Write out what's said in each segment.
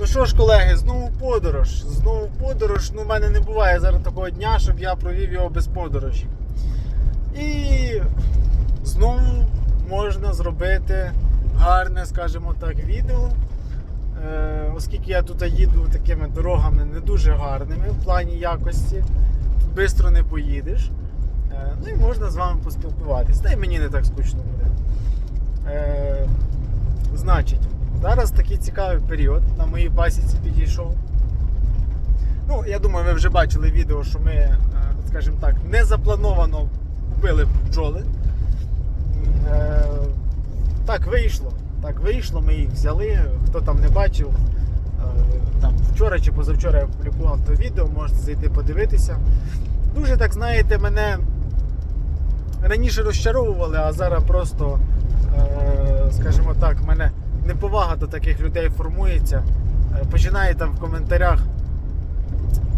Ну що ж, колеги, знову подорож. Знову подорож. Ну, в мене не буває зараз такого дня, щоб я провів його без подорожі. І знову можна зробити гарне, скажімо так, відео. Е, оскільки я тут їду такими дорогами не дуже гарними в плані якості, тут швидко не поїдеш. Е, ну і можна з вами поспілкуватись. Та й мені не так скучно буде. Е, значить, зараз такий цікавий період на моїй пасіці підійшов. Ну, я думаю, ви вже бачили відео, що ми, е, скажімо так, не заплановано вбили бджоли. Е, Так вийшло. Так вийшло, ми їх взяли. Хто там не бачив, е, там вчора чи позавчора я публікував то відео, можете зайти подивитися. Дуже так, знаєте, мене раніше розчаровували, а зараз просто, скажімо так, мене неповага до таких людей формується. Е, Починає там в коментарях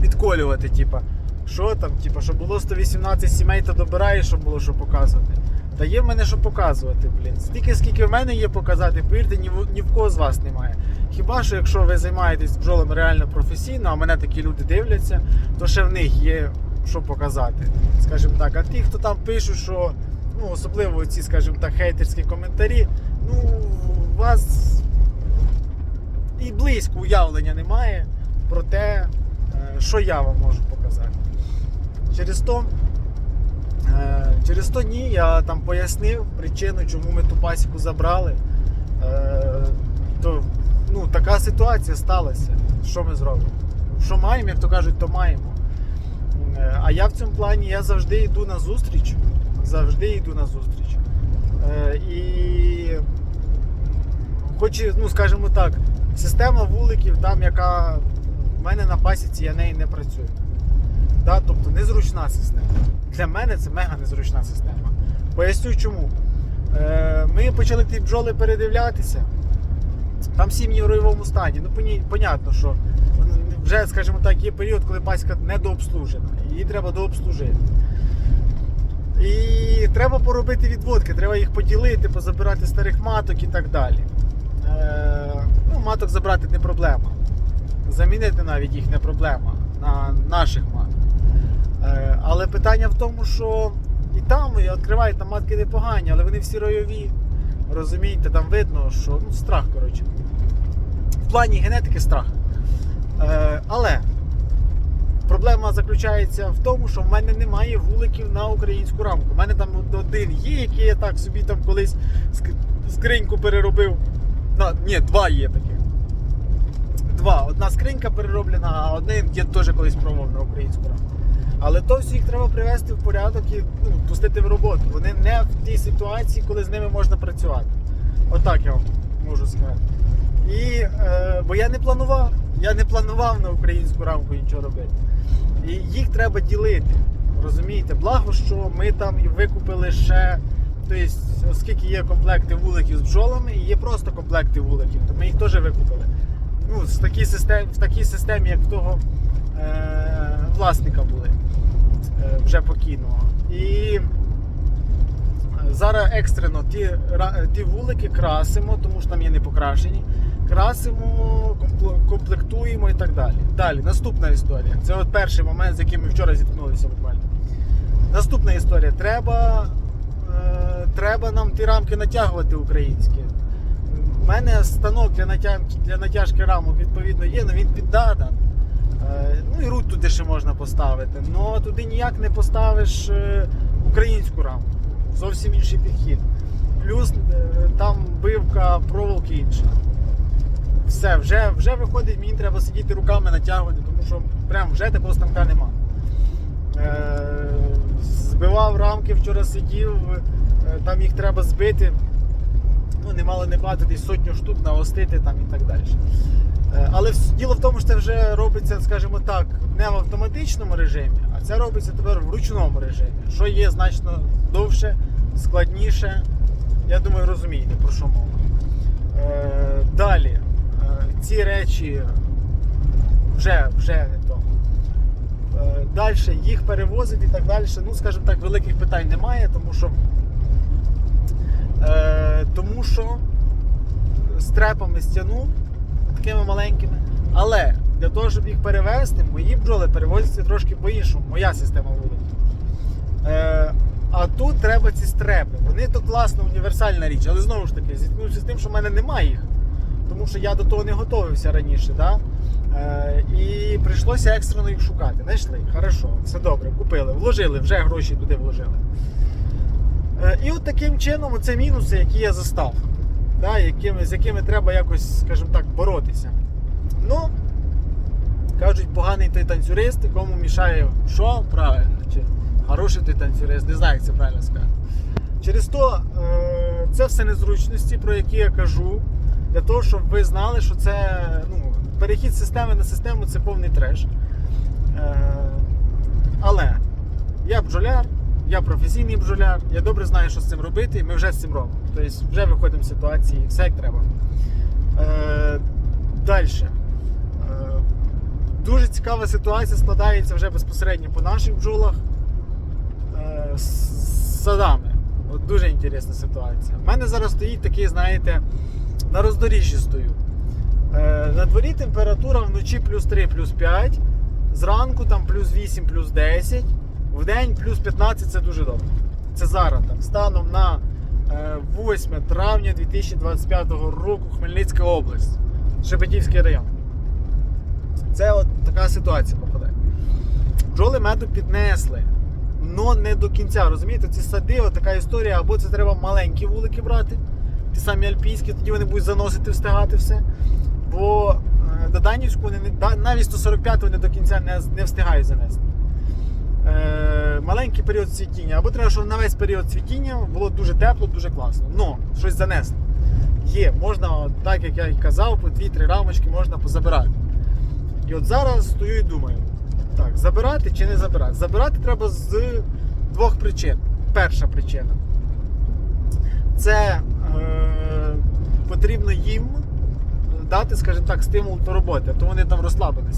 підколювати, типа, що там, типа, що було 118 сімей, то добираєш, щоб було що показувати. Та є в мене що показувати, блін. Стільки, скільки в мене є показати, повірте, ні в, ні в кого з вас немає. Хіба що якщо ви займаєтесь бджолами реально професійно, а мене такі люди дивляться, то ще в них є що показати. Скажімо так, а ті, хто там пишуть, що ну, особливо ці, скажімо так, хейтерські коментарі, ну, у вас і близько уявлення немає про те, е, що я вам можу показати. Через то, е, через то ні, я там пояснив причину, чому ми ту пасіку забрали. Е, То, ну, така ситуація сталася. Що ми зробимо? Що маємо, як то кажуть, то маємо. А я в цьому плані я завжди йду на зустріч. Завжди йду на зустріч. І хоч, ну, скажімо так, система вуликів, там, яка в мене на пасіці, я нею не працюю. Да? Тобто незручна система. Для мене це мега незручна система. Поясню чому. Е, Ми почали ті бджоли передивлятися. Там сім'ї в ройовому стані. Ну, понятно, що вже, скажімо так, є період, коли пасіка недообслужена. Її треба дообслужити. І треба поробити відводки, треба їх поділити, позабирати старих маток і так далі. Е, маток забрати не проблема. Замінити навіть їх не проблема на наших маток. Е, але питання в тому, що і там і відкривають там матки непогані, але вони всі ройові. Розумієте, там видно, що ну, страх, коротше. В плані генетики страх. Е, але проблема заключається в тому, що в мене немає вуликів на українську рамку. У мене там один є, який я так собі там колись скриньку переробив. Ні, два є таких. Два. Одна скринька перероблена, а один я теж колись пробував на українську рамку. Але то всі їх треба привести в порядок і ну, пустити в роботу. Вони не в тій ситуації, коли з ними можна працювати. Отак я вам можу сказати. І, е, бо я не планував. Я не планував на українську рамку нічого робити. І їх треба ділити. Розумієте? Благо, що ми там викупили ще. Тобто, оскільки є комплекти вуликів з бджолами, є просто комплекти вуликів, то ми їх теж викупили. Ну, з такій системі, в такій системі, як в того е, власника були е, вже покійного. І зараз екстрено ті, ті вулики красимо, тому що там є не покрашені. Красимо, комплектуємо і так далі. Далі, наступна історія. Це от перший момент, з яким ми вчора зіткнулися буквально. Наступна історія. Треба, е, треба нам ті рамки натягувати українські. У мене станок для, натяг... для натяжки рамок відповідно є, але він піддада. Е, Ну і рут туди ще можна поставити. але туди ніяк не поставиш е, українську рамку. Зовсім інший підхід. Плюс е, там бивка проволоки інша. Все, вже, вже виходить, мені треба сидіти руками натягувати, тому що прям вже такого станка нема. Збивав рамки, вчора сидів, там їх треба збити. Ну, немало не багато, десь сотню штук наостити там і так далі. Е, Але діло в тому, що це вже робиться, скажімо так, не в автоматичному режимі, а це робиться тепер в ручному режимі, що є значно довше, складніше. Я думаю, розумієте, про що мова. Е, Далі, е, ці речі вже, вже не то. Далі їх перевозити і так далі. Ну, скажімо так, великих питань немає, тому що, е, тому що з трепами стягнув такими маленькими, Але для того, щоб їх перевезти, мої бджоли перевозяться трошки по-іншому. Моя система. Е, а тут треба ці стрепи. Вони то класна універсальна річ, але знову ж таки, зіткнувши з тим, що в мене немає їх, тому що я до того не готувався раніше. Да? Е, і прийшлося екстрено їх шукати. Знайшли, хорошо, все добре, купили, вложили, вже гроші туди вложили. Е, і от таким чином це мінуси, які я застав, да? якими, з якими треба якось, скажімо так, боротися. Ну, кажуть, поганий той танцюрист, кому мішає що? Правильно. Чи хороший той танцюрист, не знаю, як це правильно сказати. Через то е, це все незручності, про які я кажу, для того, щоб ви знали, що це ну, перехід з системи на систему це повний треш. Е, але я бджоляр, я професійний бджоляр, я добре знаю, що з цим робити, і ми вже з цим робимо. Тобто вже виходимо з ситуації, все як треба. Е, Далі. Е, Дуже цікава ситуація складається вже безпосередньо по наших бджолах е, з садами. От дуже інтересна ситуація. У мене зараз стоїть такий, знаєте, на роздоріжжі стою. Е, На дворі температура вночі плюс 3, плюс 5, зранку там плюс 8, плюс 10, в день плюс 15 це дуже добре. Це зараз так. Станом на е, 8 травня 2025 року Хмельницька область, Шепетівський район. Це от така ситуація попадає. Бджоли меду піднесли, але не до кінця. Розумієте, ці сади, така історія, або це треба маленькі вулики брати, ті самі альпійські, тоді вони будуть заносити, встигати все. Бо е, до Данівську вони навіть 145 вони до кінця не, не встигають занести. Е, маленький період цвітіння. Або треба, щоб на весь період цвітіння було дуже тепло, дуже класно. Ну, щось занесли. Є, можна, так як я і казав, по 2-3 рамочки можна позабирати. І от зараз стою і думаю: так, забирати чи не забирати? Забирати треба з двох причин. Перша причина це е, потрібно їм дати, скажімо так, стимул до роботи, а то вони там розслаблені.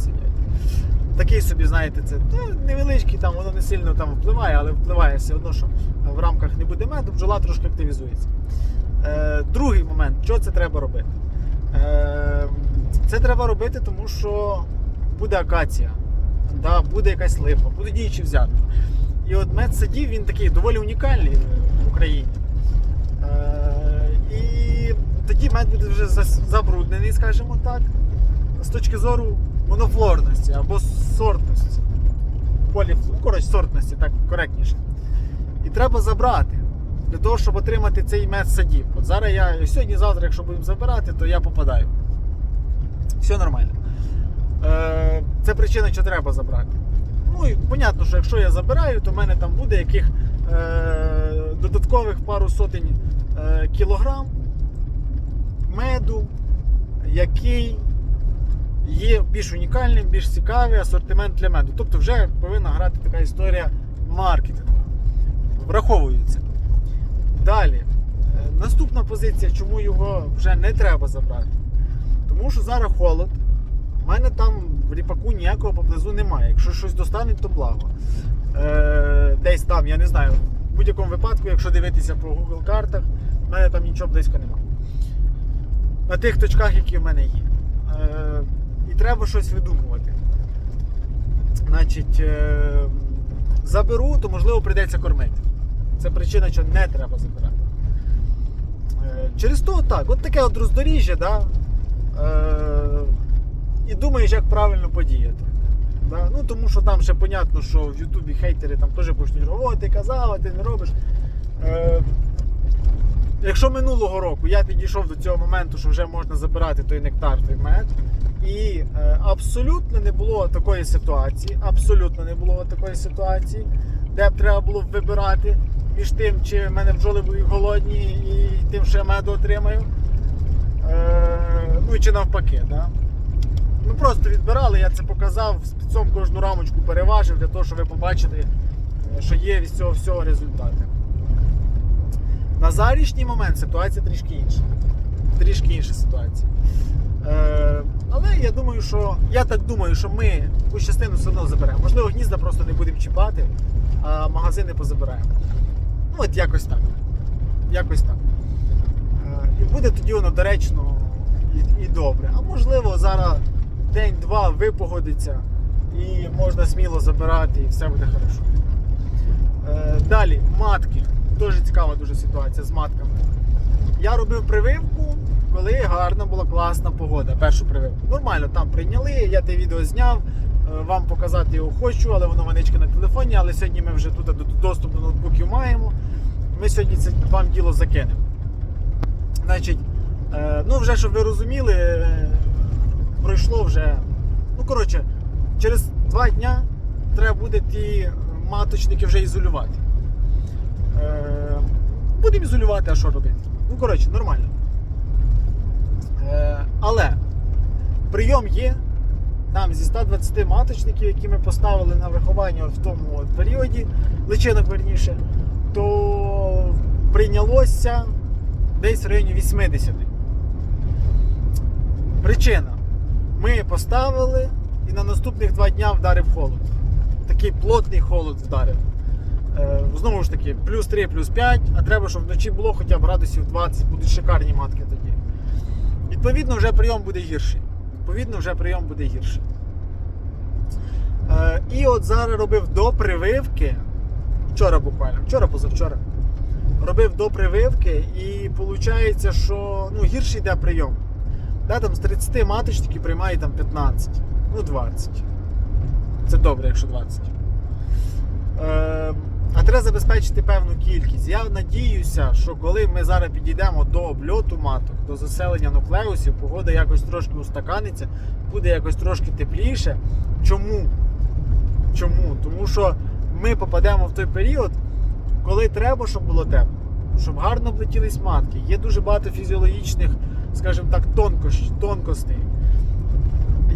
Такий собі, знаєте, це невеличкий, там, воно не сильно там впливає, але впливає все одно, що в рамках не буде меду, бджола трошки активізується. Е, другий момент, що це треба робити? Е, це треба робити, тому що буде акація, да, буде якась липа, буде діючі взяти. І от мед садів він такий доволі унікальний в Україні. Е, і тоді мед буде вже забруднений, скажімо так, з точки зору монофлорності або сортності. Поліф... ну, коротше, сортності, так коректніше. І треба забрати для того, щоб отримати цей мед садів. От зараз я сьогодні-завтра, якщо будемо забирати, то я попадаю. Все нормально. Е, це причина, що треба забрати. Ну і понятно, що якщо я забираю, то в мене там буде яких е, додаткових пару сотень е, кілограм меду, який є більш унікальним, більш цікавий асортимент для меду. Тобто вже повинна грати така історія маркетингу. Враховується. Далі. Е, Наступна позиція, чому його вже не треба забрати. Тому що зараз холод. У мене там в ріпаку ніякого поблизу немає. Якщо щось достануть, то благо. Е, десь там, я не знаю. В будь-якому випадку, якщо дивитися по Google картах, в мене там нічого близько немає. На тих точках, які в мене є. Е, треба щось видумувати. Значить, е, заберу, то можливо прийдеться кормити. Це причина, що не треба забирати. Е, через то так, от таке от роздоріжжя, да? е, і думаєш, як правильно подіяти. Да? Ну, тому що там ще понятно, що в Ютубі хейтери там теж почнуть говорити, ти казав, а ти не робиш. Е, якщо минулого року я підійшов до цього моменту, що вже можна забирати той нектар, той мед, і е, абсолютно не було такої ситуації, абсолютно не було такої ситуації, де б треба було вибирати між тим, чи в мене бджоли будуть голодні і тим, що я меду отримаю. Е, ну і чи навпаки. Да? Ну просто відбирали, я це показав, спецом кожну рамочку переважив для того, щоб ви побачили, е, що є від цього всього результати. На зарічний момент ситуація трішки інша. Трішки інша ситуація. Е, але я думаю, що я так думаю, що ми якусь частину все одно заберемо. Можливо, гнізда просто не будемо чіпати, а магазини позабираємо. Ну, от якось так. Якось так. Е, і буде тоді воно доречно і, і добре. А можливо, зараз день-два випогодиться і можна сміло забирати, і все буде хорошо. Е, далі, матки. Дуже цікава дуже ситуація з матками. Я робив прививку, коли гарна була класна погода. Першу прививку. Нормально, там прийняли, я те відео зняв, е, вам показати його хочу, але воно манички на телефоні. Але сьогодні ми вже тут доступ до ноутбуків маємо. Ми сьогодні це вам діло закинемо. Значить, е, ну вже щоб ви розуміли, е, пройшло вже. Ну, коротше, через два дня треба буде ті маточники вже ізолювати. Будемо ізолювати, а що робити? Ну, коротше, нормально. Е, але прийом є. Там зі 120 маточників, які ми поставили на виховання в тому періоді, личинок верніше, то прийнялося десь в районі 80. Причина. Ми поставили і на наступних два дня вдарив холод. Такий плотний холод вдарив. Е, знову ж таки, плюс 3, плюс 5, а треба, щоб вночі було хоча б градусів 20, будуть шикарні матки тоді. Відповідно, вже прийом буде гірший. Відповідно, вже прийом буде гірший. Е, і от зараз робив до прививки. Вчора буквально, вчора позавчора. Робив до прививки, і виходить, що ну, гірший йде прийом. Да, там з 30 маточників приймає там 15, ну 20. Це добре, якщо 20. Е, а треба забезпечити певну кількість. Я надіюся, що коли ми зараз підійдемо до обльоту маток, до заселення нуклеусів, погода якось трошки устаканиться, буде якось трошки тепліше. Чому? Чому? Тому що ми попадемо в той період, коли треба, щоб було тепло, щоб гарно облетілись матки. Є дуже багато фізіологічних, скажімо так, тонкостей.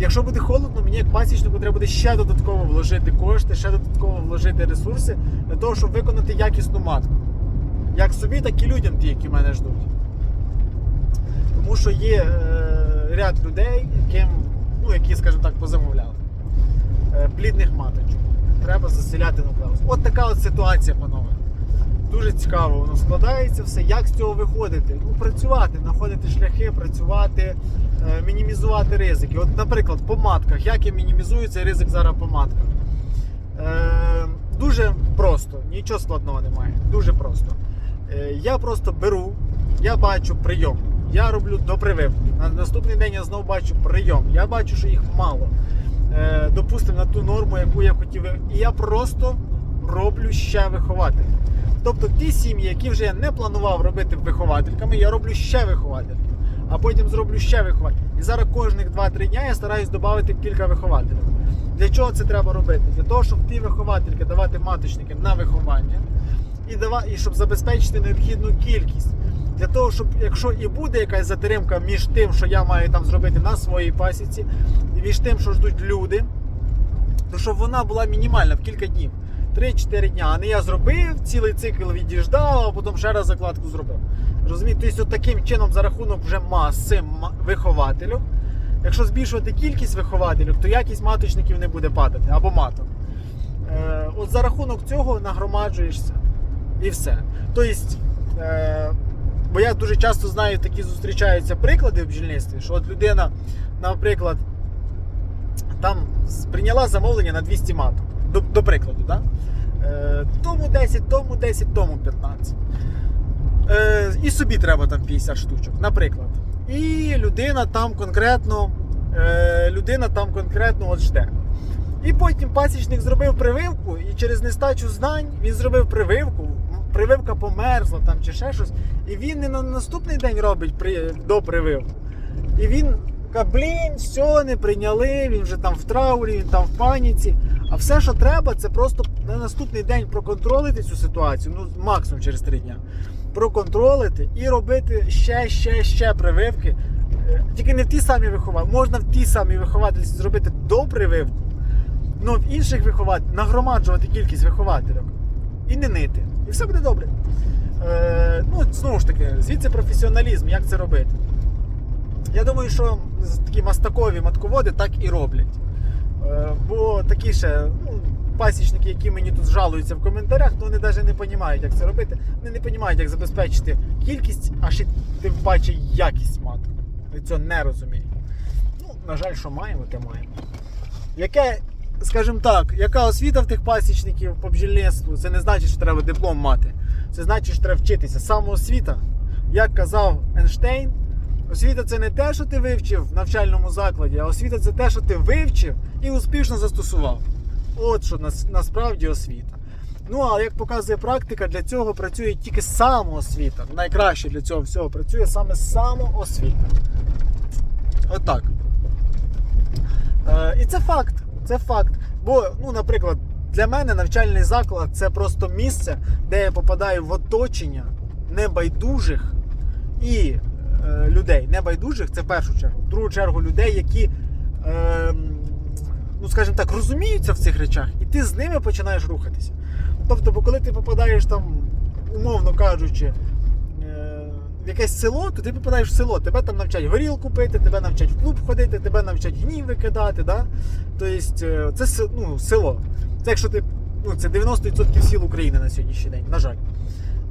Якщо буде холодно, мені як пасічнику треба буде ще додатково вложити кошти, ще додатково вложити ресурси для того, щоб виконати якісну матку. Як собі, так і людям, ті, які мене ждуть. Тому що є е, ряд людей, яким, ну, які, скажімо так, позамовляли. Е, плідних маточок. Треба заселяти нуклеус. От така от ситуація, панове. Дуже цікаво воно складається все. Як з цього виходити? Ну, працювати, знаходити шляхи, працювати, мінімізувати ризики. От, наприклад, по матках. Як я мінімізую цей ризик зараз по матках? Е, дуже просто, нічого складного немає. Дуже просто. Е, я просто беру, я бачу прийом. Я роблю до прививки. На наступний день я знову бачу прийом. Я бачу, що їх мало. Е, допустимо, на ту норму, яку я хотів. І я просто роблю ще вихователь. Тобто ті сім'ї, які вже я не планував робити виховательками, я роблю ще виховательків, а потім зроблю ще вихователь. І зараз кожних 2-3 дня я стараюсь додати кілька вихователів. Для чого це треба робити? Для того, щоб ті виховательки давати маточникам на виховання і, дава... і щоб забезпечити необхідну кількість. Для того, щоб якщо і буде якась затримка між тим, що я маю там зробити на своїй пасіці, і між тим, що ждуть люди, то щоб вона була мінімальна в кілька днів. 3-4 дня. А не я зробив, цілий цикл відіждав, а потім ще раз закладку зробив. Розумієте? Тобто таким чином за рахунок вже маси ма- вихователів. Якщо збільшувати кількість вихователів, то якість маточників не буде падати або маток. Е, от за рахунок цього нагромаджуєшся і все. Тобто, е, бо я дуже часто знаю, такі зустрічаються приклади в бджільництві, що от людина, наприклад, там прийняла замовлення на 200 маток. До, до прикладу, да? е, тому 10, тому 10, тому 15. Е, і собі треба там 50 штучок, наприклад. І людина там конкретно, е, людина там конкретно от жде. І потім пасічник зробив прививку, і через нестачу знань він зробив прививку. Прививка померзла там чи ще щось. І він не на наступний день робить при, до прививку. І він каже, блін, все, не прийняли, він вже там в траурі, він там в паніці. А все, що треба, це просто на наступний день проконтролити цю ситуацію, ну максимум через три дня. Проконтролити і робити ще, ще, ще прививки. Е, Тільки не в ті самі вихователі. Можна в ті самі виховательці зробити до прививку, але в інших вихователів нагромаджувати кількість вихователів і не нити. І все буде добре. Е, ну, знову ж таки, звідси професіоналізм, як це робити. Я думаю, що такі мастакові матководи так і роблять. Е, Бо такі ще ну, пасічники, які мені тут жалуються в коментарях, то вони навіть не розуміють, як це робити. Вони не розуміють, як забезпечити кількість, а ще тим паче якість маток. Вони цього не розуміють. Ну, на жаль, що маємо, те маємо. яке, скажімо так, яка освіта в тих пасічників по бджільництву, це не значить, що треба диплом мати. Це значить, що треба вчитися. Самоосвіта, як казав Ейнштейн, освіта це не те, що ти вивчив в навчальному закладі, а освіта це те, що ти вивчив і успішно застосував. От що нас, насправді освіта. Ну, а як показує практика, для цього працює тільки самоосвіта. Найкраще для цього всього працює саме самоосвіта. Отак. Е, і це факт. Це факт. Бо, ну, наприклад, для мене навчальний заклад це просто місце, де я попадаю в оточення небайдужих і е, людей. Небайдужих це в першу чергу. В другу чергу людей, які, е, ну скажімо так, розуміються в цих речах, і ти з ними починаєш рухатися. Тобто, бо коли ти попадаєш там, умовно кажучи, е, в якесь село, то ти попадаєш в село, тебе там навчать горілку пити, тебе навчать в клуб ходити, тебе навчать гнів викидати. Да? Тобто е, це ну, село. Це якщо ти. Ну, це 90% сіл України на сьогоднішній день, на жаль.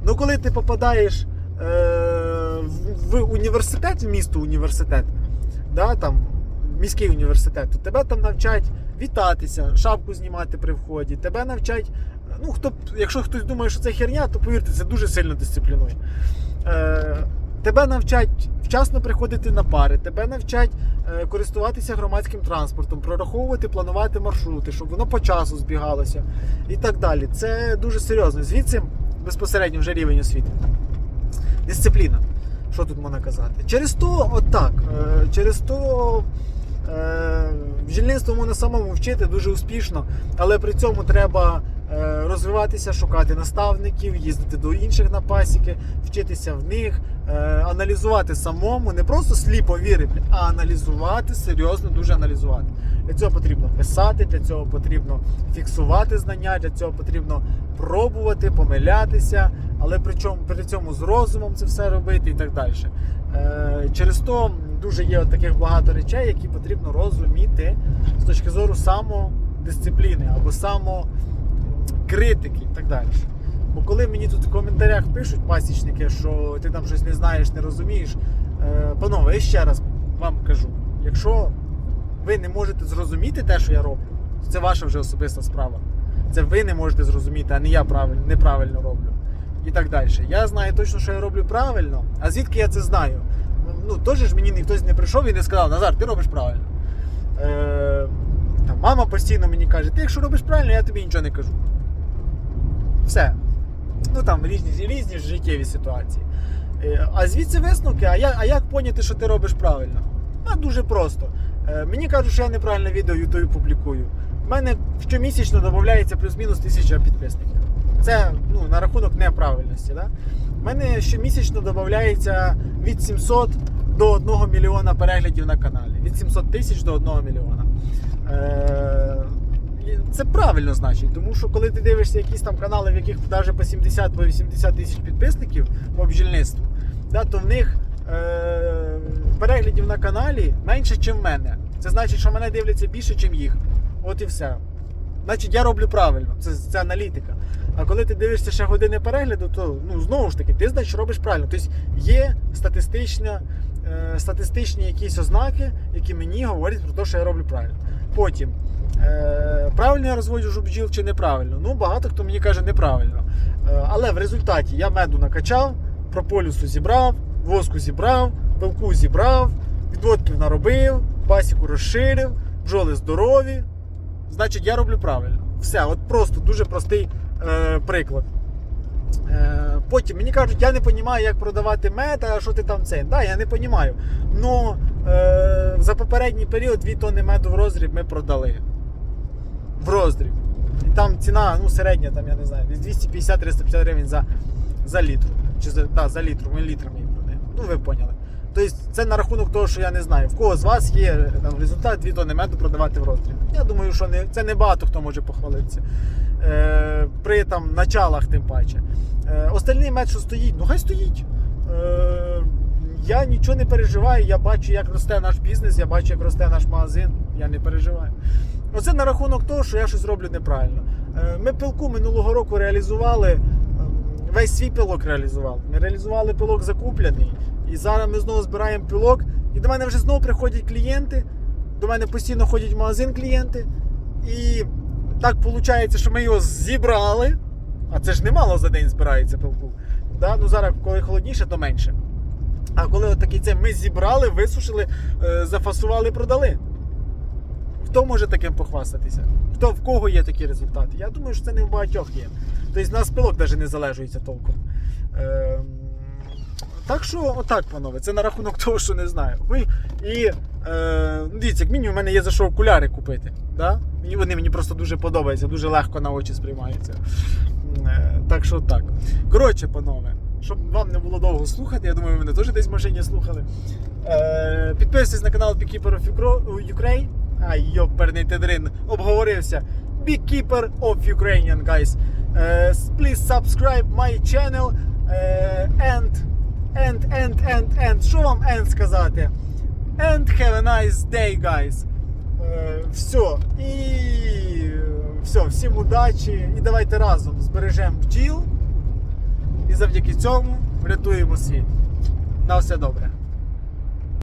Ну, коли ти попадаєш е, в, університет, в місто університет, да, там, міський університет, то тебе там навчать вітатися, шапку знімати при вході, тебе навчать. Ну, хто, якщо хтось думає, що це херня, то повірте, це дуже сильно дисциплінує. Е, тебе навчать вчасно приходити на пари, тебе навчать е, користуватися громадським транспортом, прораховувати, планувати маршрути, щоб воно по часу збігалося і так далі. Це дуже серйозно. Звідси безпосередньо вже рівень освіти. Дисципліна. Що тут можна казати? Через то, от так, е, через то бджільництво можна самому вчити дуже успішно, але при цьому треба е, розвиватися, шукати наставників, їздити до інших на пасіки, вчитися в них, е, аналізувати самому, не просто сліпо вірити, а аналізувати, серйозно дуже аналізувати. Для цього потрібно писати, для цього потрібно фіксувати знання, для цього потрібно пробувати, помилятися, але при, чому, при цьому з розумом це все робити і так далі. Е, через то дуже є таких багато речей, які потрібно розуміти з точки зору самодисципліни або самокритики і так далі. Бо коли мені тут в коментарях пишуть пасічники, що ти там щось не знаєш, не розумієш, е, панове, я ще раз вам кажу, якщо ви не можете зрозуміти те, що я роблю, це ваша вже особиста справа. Це ви не можете зрозуміти, а не я правильно, неправильно роблю. І так далі. Я знаю точно, що я роблю правильно. А звідки я це знаю? Ну, теж ж мені ніхтось не прийшов і не сказав, Назар, ти робиш правильно. Е, там, мама постійно мені каже, ти якщо робиш правильно, я тобі нічого не кажу. Все. Ну там різні, різні життєві ситуації. Е, А звідси висновки, а як, а як поняти, що ти робиш правильно? А дуже просто. Е, Мені кажуть, що я неправильне відео в Ютубі публікую. У мене щомісячно додається плюс-мінус тисяча підписників. Це ну, на рахунок неправильності. Да? У мене щомісячно додається від 700 до 1 мільйона переглядів на каналі. Від 700 тисяч до 1 мільйона. Е, це правильно значить, тому що коли ти дивишся якісь там канали, в яких навіть по 70 по 80 тисяч підписників по бджільництву, да, то в них е, переглядів на каналі менше, ніж в мене. Це значить, що мене дивляться більше, ніж їх. От і все. Значить, я роблю правильно. Це, це аналітика. А коли ти дивишся ще години перегляду, то ну, знову ж таки, ти значить робиш правильно. Тобто є статистична, е, статистичні якісь ознаки, які мені говорять про те, що я роблю правильно. Потім, е, правильно я розводжу бджіл чи неправильно? Ну, багато хто мені каже неправильно. Е, але в результаті я меду накачав, прополісу зібрав, воску зібрав, пилку зібрав, відводків наробив, пасіку розширив, бджоли здорові. Значить, я роблю правильно. Все, от просто дуже простий е, приклад. Е, потім мені кажуть, я не розумію, як продавати мед, а що ти там це. Да, я не розумію. Ну е, за попередній період 2 тонни меду в роздріб ми продали. В роздріб. І там ціна ну, середня, там, я не знаю, 250-350 гривень за, за літр. Чи за, да, за літр, ми літрами їх продаємо. Ну, ви поняли. Тобто це на рахунок того, що я не знаю, в кого з вас є там, результат 2 тонни меду продавати в роздріб. Я думаю, що не, це не багато хто може похвалитися. Е, при там началах тим паче. Е, остальний мед, що стоїть, ну хай стоїть. Е, я нічого не переживаю, я бачу, як росте наш бізнес, я бачу, як росте наш магазин. Я не переживаю. Оце на рахунок того, що я щось роблю неправильно. Е, Ми пилку минулого року реалізували, ем, весь свій пилок реалізували. Ми реалізували пилок закуплений. І зараз ми знову збираємо пилок. І до мене вже знову приходять клієнти. До мене постійно ходять в магазин клієнти І так виходить, що ми його зібрали. А це ж немало за день збирається пилку. Да? Ну зараз, коли холодніше, то менше. А коли от такий це ми зібрали, висушили, е, зафасували, продали. Хто може таким похвастатися? Хто в кого є такі результати? Я думаю, що це не в багатьох є. Тобто нас пилок навіть не залежується толком. Так що, отак, панове, це на рахунок того, що не знаю. Ви, і е, ну, дивіться, як мінімум, в мене є за що окуляри купити. Да? Мені вони мені просто дуже подобаються, дуже легко на очі сприймаються. Е, так що так. Коротше, панове, щоб вам не було довго слухати, я думаю, ви мене теж десь в машині слухали. Е, підписуйтесь на канал Beekeeper of Ukraine. Ай, йоперний тедрин, обговорився. Beekeeper of Ukrainian, guys. Е, please subscribe my channel. Е, and, and, and, and, and. Що вам and сказати? And have a nice day, guys. Е, все. І все, всім удачі. І давайте разом збережемо бджіл. І завдяки цьому врятуємо світ. На все добре.